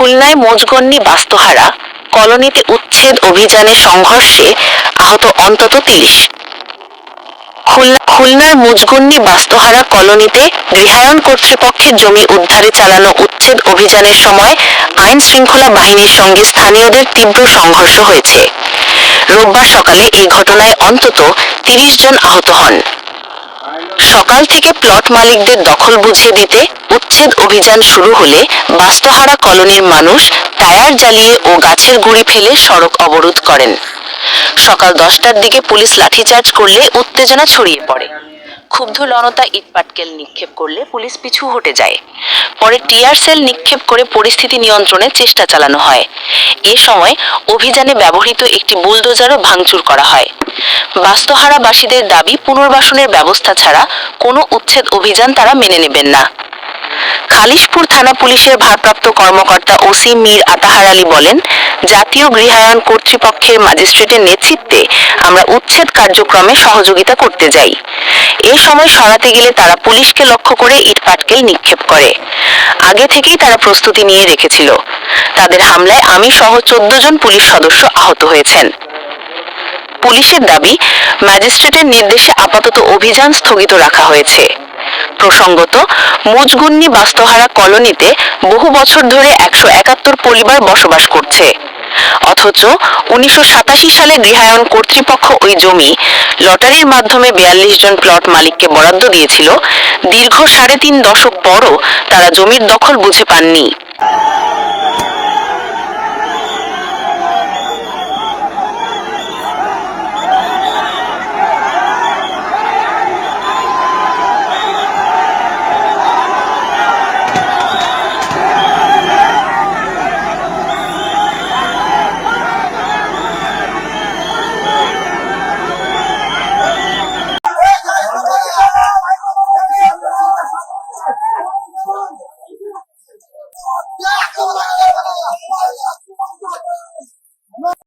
খুলনায় মোজগন্নি বাস্তুহারা কলোনিতে উচ্ছেদ অভিযানে সংঘর্ষে আহত অন্তত তিরিশ। খুলনার মুজগুন্নি বাস্তুহারা কলোনিতে গৃহায়ণ কর্তৃপক্ষের জমি উদ্ধারে চালানো উচ্ছেদ অভিযানের সময় আইন শৃঙ্খলা বাহিনীর সঙ্গে স্থানীয়দের তীব্র সংঘর্ষ হয়েছে। রোববার সকালে এই ঘটনায় অন্তত তিরিশ জন আহত হন। সকাল থেকে প্লট মালিকদের দখল বুঝিয়ে দিতে উচ্ছেদ অভিযান শুরু হলে বাস্তহারা কলোনির মানুষ টায়ার জ্বালিয়ে ও গাছের গুঁড়ি ফেলে সড়ক অবরোধ করেন। সকাল দশটার দিকে পুলিশ লাঠিচার্জ করলে উত্তেজনা ছড়িয়ে পড়ে। ক্ষুব্ধ লনতা ইটপাটকেল নিক্ষেপ করলে পুলিশ পিছু হটে যায়। পরে টিয়ার সেল নিক্ষেপ করে পরিস্থিতি নিয়ন্ত্রণের চেষ্টা চালানো হয়। এ সময় অভিযানে ব্যবহৃত একটি বুলডোজারও ভাঙচুর করা হয়। বাস্তুহারাবাসীদের দাবি, পুনর্বাসনের ব্যবস্থা ছাড়া কোনো উচ্ছেদ অভিযান তারা মেনে নেবেন না। খালিশপুর থানা পুলিশের ভারপ্রাপ্ত কর্মকর্তা ওসি মীর আতাহার আলী বলেন, জাতীয় গৃহায়ণ কর্তৃপক্ষের ম্যাজিস্ট্রেটের নেতৃত্বে আমরা উচ্ছেদ কার্যক্রমে সহযোগিতা করতে যাই। এ সময় সরাতে গেলে তারা পুলিশকে লক্ষ্য করে ইটপাটকেল নিক্ষেপ করে। আগে থেকেই তারা প্রস্তুতি নিয়ে রেখেছিল। তাদের হামলায় আমি সহ চোদ্দ জন পুলিশ সদস্য আহত হয়েছেন। পুলিশের দাবি, ম্যাজিস্ট্রেটের নির্দেশে আপাতত অভিযান স্থগিত রাখা হয়েছে। প্রসঙ্গত, মুজগুন্নি বাস্তহারা কলোনিতে বহু বছর ধরে একশো একাত্তর পরিবার বসবাস করছে। অথচ উনিশশো সাতাশি সালে গৃহায়ণ কর্তৃপক্ষ ওই জমি লটারির মাধ্যমে বিয়াল্লিশ জন প্লট মালিককে বরাদ্দ দিয়েছিল, দীর্ঘ সাড়ে তিন দশক পরও তারা জমির দখল বুঝে পাননি।